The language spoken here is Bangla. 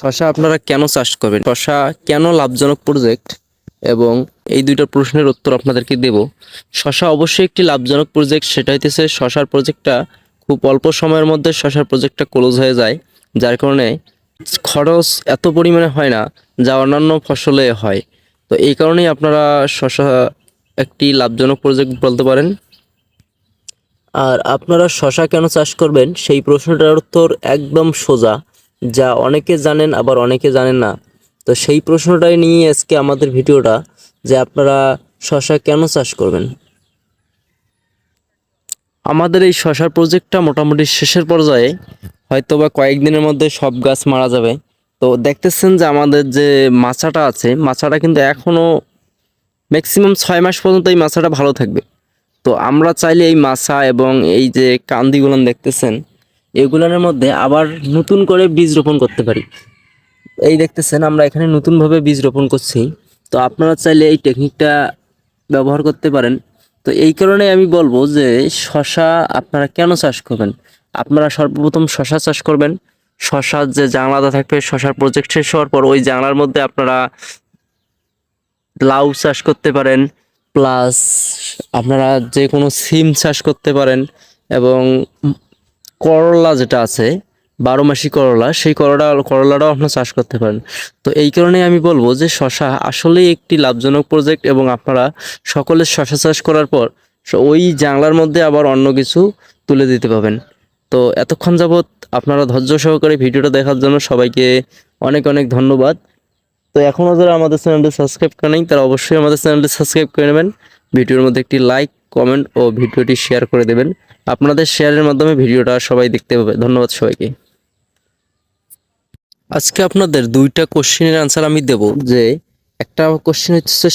শশা আপনারা কেন চাষ করবেন? শশা কেন লাভজনক প্রজেক্ট এবং এই দুইটা প্রশ্নের উত্তর আপনাদেরকে দেব। শশা অবশ্যই একটি লাভজনক প্রজেক্ট সেটা হইতেছে শশার প্রজেক্টটা খুব অল্প সময়ের মধ্যে শশার প্রজেক্টটা ক্লোজ হয়ে যায়। যার কারণে খরচ এত পরিমাণে হয় না যা অন্যান্য ফসলে হয়। তো এই কারণেই আপনারা শশা একটি লাভজনক প্রজেক্ট বলতে পারেন। আর আপনারা শশা কেন চাষ করবেন? সেই প্রশ্নটার উত্তর একদম সোজা। যা অনেকে জানেন, আবার অনেকে জানেন না। তো সেই প্রশ্নটাই নিয়ে আজকে আমাদের ভিডিওটা যে আপনারা শশা কেন চাষ করবেন? আমাদের এই শশার প্রজেক্টটা মোটামুটি শেষের পর্যায়ে হয়তো বা কয়েকদিনের মধ্যে সব গাছ মারা যাবে। তো দেখতেছেন যে আমাদের যে মাছাটা আছে মাছাটা কিন্তু এখনও ম্যাক্সিমাম ছয় মাস পর্যন্ত এই মাছাটা ভালো থাকবে। তো আমরা চাইলে এই মাছা এবং এই যে কান্দিগুলান দেখতেছেন এগুলানের মধ্যে আবার নতুন করে বীজ রোপণ করতে পারি। এই দেখতেছেন, আমরা এখানে নতুনভাবে বীজ রোপণ করছি। তো আপনারা চাইলে এই টেকনিকটা ব্যবহার করতে পারেন। তো এই কারণে আমি বলব যে, শশা আপনারা কেন চাষ করবেন? আপনারা সর্বপ্রথম শশা চাষ করবেন। শশার যে জানলাটা থাকবে, শশার প্রজেক্ট শেষ হওয়ার পর ওই জানলার মধ্যে আপনারা লাউ চাষ করতে পারেন। প্লাস আপনারা যে কোনো সিম চাষ করতে পারেন এবং করলা যেটা আছে, বারো মাসি করলা, সেই করলা, করলাটাও আপনারা চাষ করতে পারেন। তো এই কারণে আমি বলব যে শশা আসলেই একটি লাভজনক প্রজেক্ট এবং আপনারা সকলে শশা চাষ করার পর ওই জানলার মধ্যে আবার অন্য কিছু তুলে দিতে পাবেন তো এতক্ষণ যাবৎ আপনারা ধৈর্য সহকারে ভিডিওটা দেখার জন্য সবাইকে অনেক অনেক ধন্যবাদ। তো এখনও যারা আমাদের চ্যানেলটি সাবস্ক্রাইব করে নেই, তারা অবশ্যই আমাদের চ্যানেলটি সাবস্ক্রাইব করে নেবেন। ভিডিওর মধ্যে একটি লাইক কমেন্ট ও ভিডিওটি শেয়ার করে দেবেন। আপনাদের শেয়ারের মাধ্যমে ভিডিওটা সবাই দেখতে পাবে। ধন্যবাদ সবাইকে। আজকে আপনাদের দুইটা কোশ্চেনের আনসার আমি দেব। যে একটা কোশ্চেন হচ্ছে